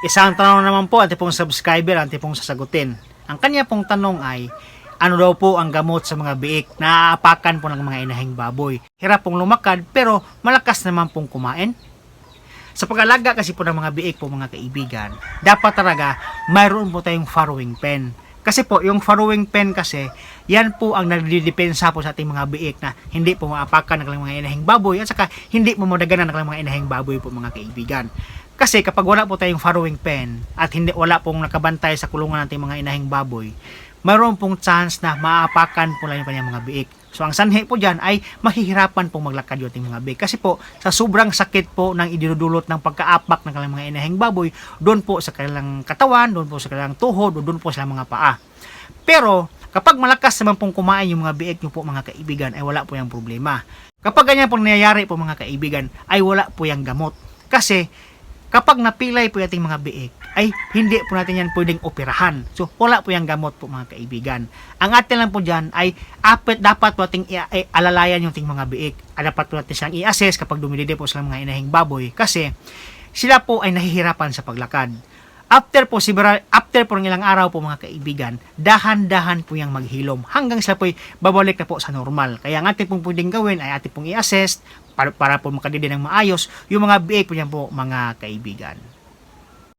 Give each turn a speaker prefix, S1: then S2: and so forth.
S1: Isang tanong naman po, ate pong subscriber, ate pong sasagutin. Ang kanya pong tanong ay, ano daw po ang gamot sa mga biik na aapakan po ng mga inahing baboy? Hirap pong lumakad pero malakas naman pong kumain. Sa pag-alaga kasi po ng mga biik po mga kaibigan, dapat talaga mayroon po tayong farrowing pen. Kasi po, yung farrowing pen kasi, yan po ang nagdidepensa po sa ating mga biik na hindi po maapakan ng mga inahing baboy at saka hindi po madaganan ng mga inahing baboy po mga kaibigan. Kasi kapag wala po tayong farrowing pen at hindi wala pong nakabantay sa kulungan nating mga inahing baboy, mayroon pong chance na maapakan po lang yung kanyang mga biik. So ang sanhi po dyan ay mahihirapan pong maglakad yung ating mga biik. Kasi po sa sobrang sakit po ng idinudulot ng pagkaapak ng kanilang mga inahing baboy, doon po sa kanilang katawan, doon po sa kanilang tuhod, doon po sa mga paa. Pero kapag malakas naman pong kumain yung mga biik nyo po mga kaibigan, ay wala po yung problema. Kapag ganyan pong nangyayari po mga kaibigan, ay wala po yung gamot. Kasi kapag napilay po ating mga biik, ay hindi po natin yan pwedeng operahan. So, wala po yung gamot po mga kaibigan. Ang atin lang po dyan ay apit, dapat po ating alalayan yung ating mga biik. Dapat po natin siyang i-assess kapag dumidide po sila mga inahing baboy kasi sila po ay nahihirapan sa paglakad. After po, sibara, after po ng ilang araw po mga kaibigan, dahan-dahan po yung maghilom hanggang sila po babalik na po sa normal. Kaya ang ating pong pwedeng gawin ay ating pong i-assess para, para po makadide ng maayos yung mga biik po yan po mga kaibigan.